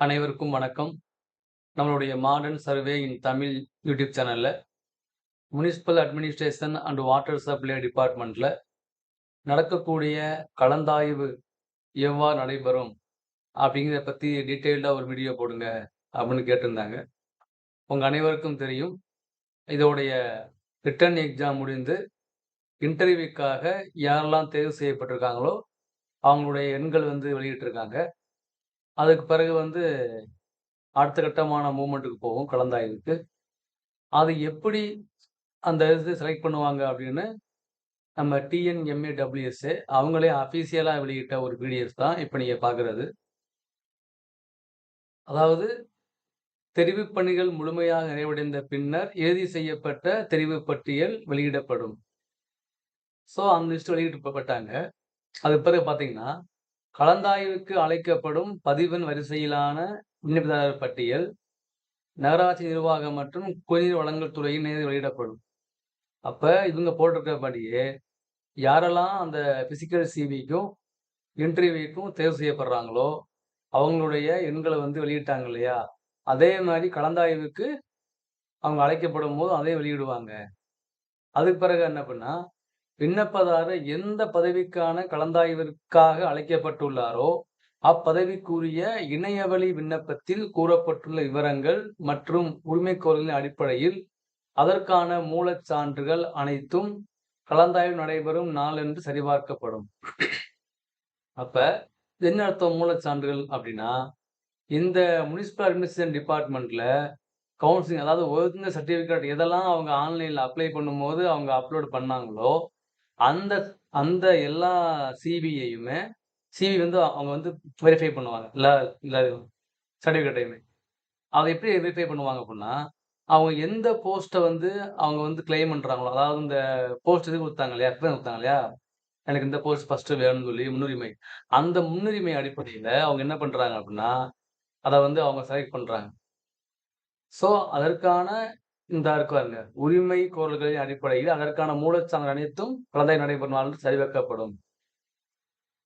அனைவருக்கும் வணக்கம். நம்மளுடைய modern survey in Tamil YouTube சேனலில் municipal administration and water supply டிபார்ட்மெண்ட்டில் நடக்கக்கூடிய கலந்தாய்வு எவ்வாறு நடைபெறும் அப்படிங்கிறத பற்றி டீட்டெயில்டாக ஒரு வீடியோ போடுங்க அப்படின்னு கேட்டிருந்தாங்க. உங்கள் அனைவருக்கும் தெரியும் இதோடைய ரிட்டர்ன் எக்ஸாம் முடிந்து இன்டர்வியூக்காக யாரெல்லாம் தேர்வு செய்யப்பட்டிருக்காங்களோ அவங்களுடைய எண்கள் வந்து வெளியிட்டிருக்காங்க. அதுக்கு பிறகு வந்து அடுத்த கட்டமான மூமெண்ட்டுக்கு போகும் கலந்தாய்வுக்கு. அது எப்படி அந்த இது செலக்ட் பண்ணுவாங்க அப்படின்னு நம்ம டிஎன்எம்ஏடபிள்யூஎஸ்ஏ அவங்களே அஃபீஷியலாக வெளியிட்ட ஒரு பிடிஎஃப் தான் இப்போ நீங்கள் பார்க்குறது அதாவது தெரிவு பணிகள் முழுமையாக நிறைவடைந்த பின்னர் இறுதி செய்யப்பட்ட தெரிவு பட்டியல் வெளியிடப்படும். ஸோ அந்த லிஸ்ட் வெளியிடப்பட்டாங்க அது பிறகு பார்த்தீங்கன்னா கலந்தாய்வுக்கு அழைக்கப்படும் பதிவெண் வரிசையிலான விண்ணப்பதாரர் பட்டியல் நகராட்சி நிர்வாகம் மற்றும் குடிநீர் வழங்கல் துறையின் நேரில் வெளியிடப்படும். அப்போ இவங்க போட்டிருக்கபடியே யாரெல்லாம் அந்த பிசிக்கல் சிவிக்கும் இன்டர்வியூக்கும் தேர்வு செய்யப்படுறாங்களோ அவங்களுடைய எண்களை வந்து வெளியிட்டாங்க இல்லையா? அதே மாதிரி கலந்தாய்வுக்கு அவங்க அழைக்கப்படும் போது அதையும் வெளியிடுவாங்க. அதுக்கு பிறகு என்ன பண்ணால் விண்ணப்பதாரர் எந்த பதவிக்கான கலந்தாய்விற்காக அழைக்கப்பட்டுள்ளாரோ அப்பதவிக்குரிய இணையவழி விண்ணப்பத்தில் கூறப்பட்டுள்ள விவரங்கள் மற்றும் உரிமைக்கோரலின் அடிப்படையில் அதற்கான மூலச் சான்றுகள் அனைத்தும் கலந்தாய்வு நடைபெறும் நாளன்று சரிபார்க்கப்படும். அப்ப என்ன அர்த்தம் மூலச்சான்றுகள் அப்படின்னா இந்த முனிசிபல் அட்மினிஸ்ட்ரேஷன் டிபார்ட்மெண்ட்ல கவுன்சிலிங் அதாவது ஒரிஜினல் சர்டிஃபிகேட் எதெல்லாம் அவங்க ஆன்லைனில் அப்ளை பண்ணும்போது அவங்க அப்லோட் பண்ணாங்களோ அந்த அந்த எல்லா சிபிஐயுமே சிபி வந்து அவங்க வந்து வெரிஃபை பண்ணுவாங்க. இல்லை இல்லை சர்டிஃபிகேட்டையுமே அதை எப்படி வெரிஃபை பண்ணுவாங்க அப்படின்னா அவங்க எந்த போஸ்ட்டை வந்து அவங்க வந்து கிளைம் பண்ணுறாங்களோ அதாவது இந்த போஸ்ட் இது கொடுத்தாங்க இல்லையா எக்ஸ்பிளைன் கொடுத்தாங்க இல்லையா எனக்கு இந்த போஸ்ட் ஃபஸ்ட்டு வேணும்னு சொல்லி முன்னுரிமை. அந்த முன்னுரிமை அடிப்படையில் அவங்க என்ன பண்ணுறாங்க அப்படின்னா அதை வந்து அவங்க செலக்ட் பண்ணுறாங்க ஸோ அதற்கான இந்த இருக்காருங்க. உரிமை கோரல்களின் அடிப்படையில் அதற்கான மூலச்சான்று அனைத்தும் குழந்தை நடைபெறும் நாள் சரிவைக்கப்படும்.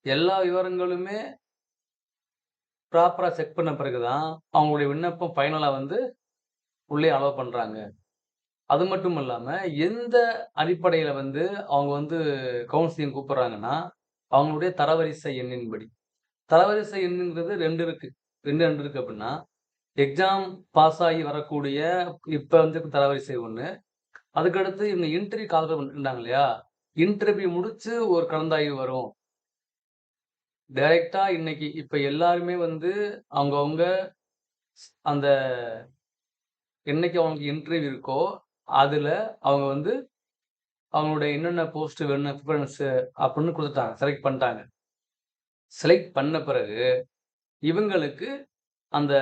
எல்லா விவரங்களுமே ப்ராப்பராக செக் பண்ண பிறகுதான் அவங்களுடைய விண்ணப்பம் ஃபைனலாக வந்து உள்ளே அலோவ் பண்ணுறாங்க அது மட்டும் இல்லாமல் எந்த அடிப்படையில் வந்து அவங்க வந்து கவுன்சிலிங் கூப்பிட்றாங்கன்னா அவங்களுடைய தரவரிசை எண்ணின்படி. தரவரிசை எண்ணுங்கிறது ரெண்டு இருக்கு. ரெண்டு ரெண்டு இருக்கு அப்படின்னா எக்ஸாம் பாஸ் ஆகி வரக்கூடிய இப்போ வந்து தரவரிசை ஒன்று அதுக்கடுத்து இவங்க இன்டர்வியூ கால் பண்ணிருந்தாங்க இல்லையா? இன்டர்வியூ முடிச்சு ஒரு கலந்தாய்வு வரும். டைரக்டா இன்னைக்கு இப்ப எல்லாருமே வந்து அவங்கவுங்க அந்த என்னைக்கு அவங்களுக்கு இன்டர்வியூ இருக்கோ அதுல அவங்க வந்து அவங்களுடைய என்னென்ன போஸ்ட் வேணும் ப்ரிஃபரன்ஸ் அப்படின்னு கொடுத்துட்டாங்க. செலக்ட் பண்ணிட்டாங்க. செலக்ட் பண்ண பிறகு இவங்களுக்கு அந்த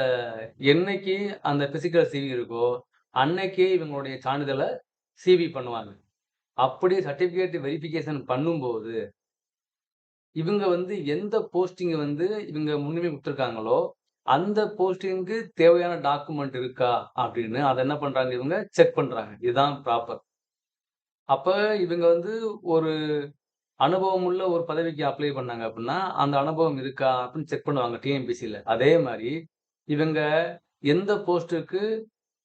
என்னைக்கு அந்த பிசிக்கல் சிவி இருக்கோ அன்னைக்கே இவங்களுடைய சான்றிதழை சிவி பண்ணுவாங்க. அப்படி சர்டிஃபிகேட் வெரிஃபிகேஷன் பண்ணும்போது இவங்க வந்து எந்த போஸ்டிங் வந்து இவங்க முன்னுரிமை கொடுத்துருக்காங்களோ அந்த போஸ்டிங்க்கு தேவையான டாக்குமெண்ட் இருக்கா அப்படின்னு அதை என்ன பண்றாங்க இவங்க? செக் பண்றாங்க. இதுதான் ப்ராப்பர் அப்ப இவங்க வந்து ஒரு அனுபவம் உள்ள ஒரு பதவிக்கு அப்ளை பண்ணாங்க அப்படின்னா அந்த அனுபவம் இருக்கா அப்படின்னு செக் பண்ணுவாங்க டிஎம்பிசியில் அதே மாதிரி இவங்க எந்த போஸ்ட்டுக்கு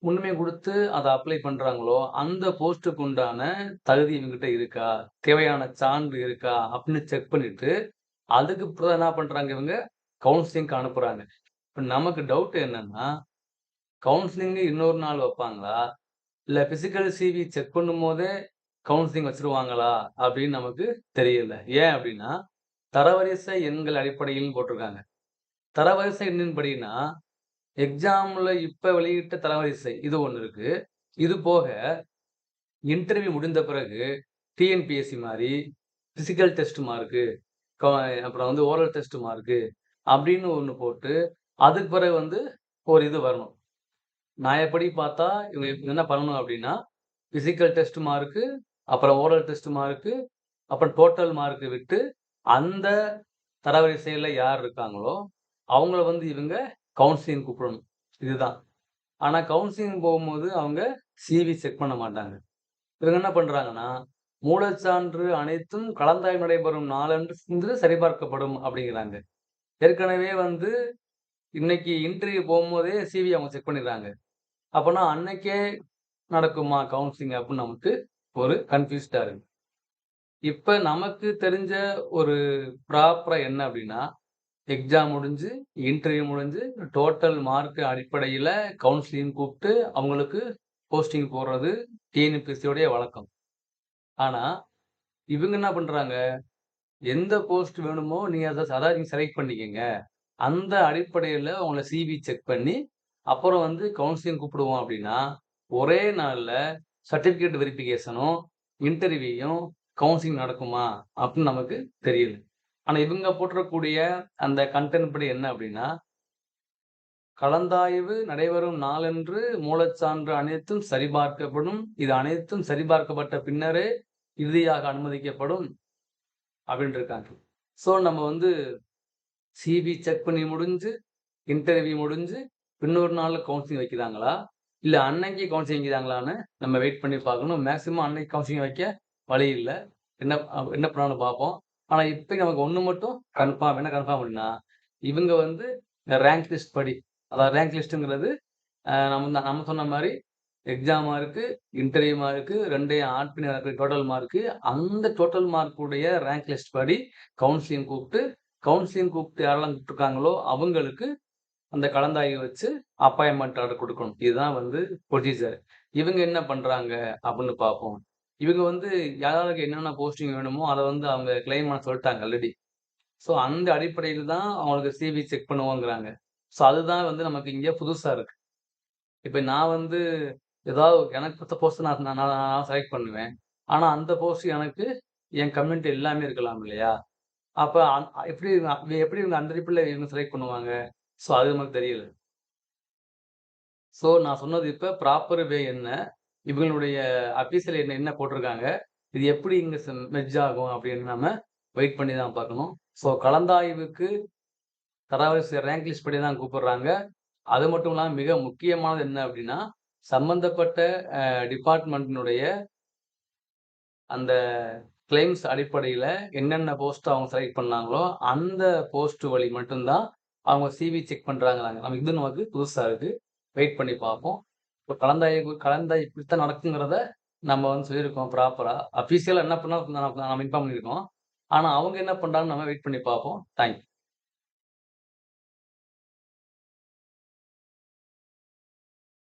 முன்னுமே கொடுத்து அதை அப்ளை பண்றாங்களோ அந்த போஸ்ட்டுக்கு உண்டான தகுதி இவங்ககிட்ட இருக்கா? தேவையான சான்று இருக்கா? அப்படின்னு செக் பண்ணிட்டு அதுக்கு அப்புறம் என்ன பண்றாங்க இவங்க? கவுன்சிலிங்க்கு அனுப்புகிறாங்க இப்போ நமக்கு டவுட் என்னன்னா கவுன்சிலிங்கு இன்னொரு நாள் வைப்பாங்களா? இல்லை ஃபிசிக்கல் சிவி செக் பண்ணும் போதே கவுன்சிலிங் வச்சிருவாங்களா? அப்படின்னு நமக்கு தெரியல. ஏன் அப்படின்னா தரவரிசை எண்கள் அடிப்படையில் போட்டிருக்காங்க. தரவரிசை எண்ணின்படினா எக்ஸாம்ல இப்ப வெளியிட்ட தரவரிசை இது ஒன்று இருக்கு. இது போக இன்டர்வியூ முடிந்த பிறகு டிஎன்பிஎஸ்சி மாதிரி பிசிக்கல் டெஸ்ட் மார்க்கு அப்புறம் வந்து ஓரல் டெஸ்ட் மார்க்கு அப்படின்னு ஒன்று போட்டு அதுக்கு பிறகு வந்து ஒரு இது வரணும். நான் எப்படி பார்த்தா இவங்க என்ன பண்ணணும் அப்படின்னா பிசிக்கல் டெஸ்ட் மார்க்கு அப்புறம் ஓரல் டெஸ்ட் மார்க்கு அப்புறம் டோட்டல் மார்க்கு விட்டு அந்த தரவரிசையில் யார் இருக்காங்களோ அவங்கள வந்து இவங்க கவுன்சிலிங் கூப்பிடணும் இதுதான் ஆனால் கவுன்சிலிங் போகும்போது அவங்க சிவி செக் பண்ண மாட்டாங்க இவங்க என்ன பண்ணுறாங்கன்னா மூலச்சான்று அனைத்தும் கலந்தாய்வு நடைபெறும் நாளன்று சரிபார்க்கப்படும் அப்படிங்கிறாங்க ஏற்கனவே வந்து இன்னைக்கு இன்டர்வியூ போகும்போதே சிவி அவங்க செக் பண்ணிடுறாங்க. அப்போனா அன்னைக்கே நடக்குமா கவுன்சிலிங் அப்படின்னு நமக்கு ஒரு கன்ஃபியூஸ்டாக இருக்கு. இப்போ நமக்கு தெரிஞ்ச ஒரு ப்ராப்பராக என்ன அப்படின்னா, எக்ஸாம் முடிஞ்சு, இன்டர்வியூ முடிஞ்சு, டோட்டல் மார்க் அடிப்படையில் கவுன்சிலிங் கூப்பிட்டு அவங்களுக்கு போஸ்டிங் போடுறது டிஎன்பிஎஸ்சியோடைய வழக்கம். ஆனால் இவங்க என்ன பண்ணுறாங்க எந்த போஸ்ட் வேணுமோ நீங்கள் அதை அதாவது நீங்கள் செலக்ட் பண்ணிக்கங்க. அந்த அடிப்படையில் அவங்கள சிவி செக் பண்ணி, அப்புறம் வந்து கவுன்சிலிங் கூப்பிடுவோம் அப்படின்னா, ஒரே நாளில் சர்டிஃபிகேட் வெரிஃபிகேஷனும், இன்டர்வியூயும், கவுன்சிலிங் நடக்குமா? அப்படின்னு நமக்கு தெரியல. ஆனா இவங்க போட்டிருக்கக்கூடிய அந்த கன்டென்ட் படி என்ன அப்படின்னா கலந்தாய்வு நடைபெறும் நாளன்று மூலச்சான்று அனைத்தும் சரிபார்க்கப்படும். இது அனைத்தும் சரிபார்க்கப்பட்ட பின்னரே இறுதியாக அனுமதிக்கப்படும் அப்படின்னு இருக்காங்க. ஸோ நம்ம வந்து சிபி செக் பண்ணி முடிஞ்சு, இன்டர்வியூ முடிஞ்சு, இன்னொரு நாளில் கவுன்சிலிங் வைக்கிறாங்களா? இல்லை அன்னைக்கு கவுன்சிலிங் வைக்கிறாங்களான்னு நம்ம வெயிட் பண்ணி பார்க்கணும். மேக்ஸிமம் அன்னைக்கு கவுன்சிலிங் வைக்க வழி இல்லை என்ன என்ன பண்ணாலும் பார்ப்போம். ஆனா இப்ப நமக்கு ஒண்ணு மட்டும் கன்ஃபார்ம். என்ன கன்ஃபார்ம் அப்படின்னா, இவங்க வந்து ரேங்க் லிஸ்ட் படி அதாவது ரேங்க் லிஸ்ட்ங்கிறது நம்ம நம்ம சொன்ன மாதிரி எக்ஸாம் மார்க்கு, இன்டர்வியூ மார்க்கு 2யும் ஆட் பண்ணி டோட்டல் மார்க்கு. அந்த டோட்டல் மார்க்குடைய ரேங்க் லிஸ்ட் படி கவுன்சிலிங் கூப்பிட்டு, கவுன்சிலிங் கூப்பிட்டு யாரெல்லாம் கூப்பிட்டுருக்காங்களோ அவங்களுக்கு அந்த கலந்தாய்வு வச்சு அப்பாயின்மெண்ட் ஆர்டர் கொடுக்கணும் இதுதான் வந்து ப்ரொசீஜர். இவங்க என்ன பண்றாங்க அப்படின்னு பார்ப்போம். இவங்க வந்து யாராருக்கு என்னென்ன போஸ்டிங் வேணுமோ அதை வந்து அவங்க கிளைம் பண்ண சொல்லிட்டாங்க ஆல்ரெடி. ஸோ அந்த அடிப்படையில் தான் அவங்களுக்கு சிவி செக் பண்ணுவோங்கிறாங்க. ஸோ அதுதான் வந்து நமக்கு இங்கே புதுசாக இருக்கு. இப்போ நான் வந்து ஏதாவது எனக்கு பத்த போஸ்ட் நான் நான் நான் செலக்ட் பண்ணுவேன். ஆனால் அந்த போஸ்ட் எனக்கு என் கம்யூனிட்டி எல்லாமே இருக்கலாம் இல்லையா? அப்போ அந் எப்படி எப்படி இவங்க அந்த அடிப்படையில் இவங்க செலக்ட் பண்ணுவாங்க? ஸோ அது நமக்கு தெரியல. ஸோ நான் சொன்னது இப்போ ப்ராப்பர் வே என்ன? இவங்களுடைய அஃபீஷியல் என்ன என்ன போட்டிருக்காங்க? இது எப்படி இங்கே மெர்ஜ் ஆகும் அப்படின்னு நம்ம வெயிட் பண்ணி தான் பார்க்கணும். ஸோ கலந்தாய்வுக்கு தரவரிசை ரேங்க் லிஸ்ட் படி தான் கூப்பிடுறாங்க. அது மட்டும் இல்லாமல் மிக முக்கியமானது என்ன அப்படின்னா, சம்பந்தப்பட்ட டிபார்ட்மெண்ட்டினுடைய அந்த கிளைம்ஸ் அடிப்படையில் என்னென்ன போஸ்ட் அவங்க செலக்ட் பண்ணாங்களோ, அந்த போஸ்ட் வழி மட்டும் தான் அவங்க சிவி செக் பண்ணுறாங்க நமக்கு இது நமக்கு புதுசாக இருக்குது வெயிட் பண்ணி பார்ப்போம். இப்போ கலந்தாய்வு கலந்தாய்வு இப்படித்தான் நடக்குங்கிறத நம்ம வந்து சொல்லியிருக்கோம் ப்ராப்பரா. அபிஷியலா என்ன பண்ணா நம்ம இன்ஃபார்ம் பண்ணியிருக்கோம். ஆனா அவங்க என்ன பண்றாங்கன்னு நம்ம வெயிட் பண்ணி பார்ப்போம். தேங்க்யூ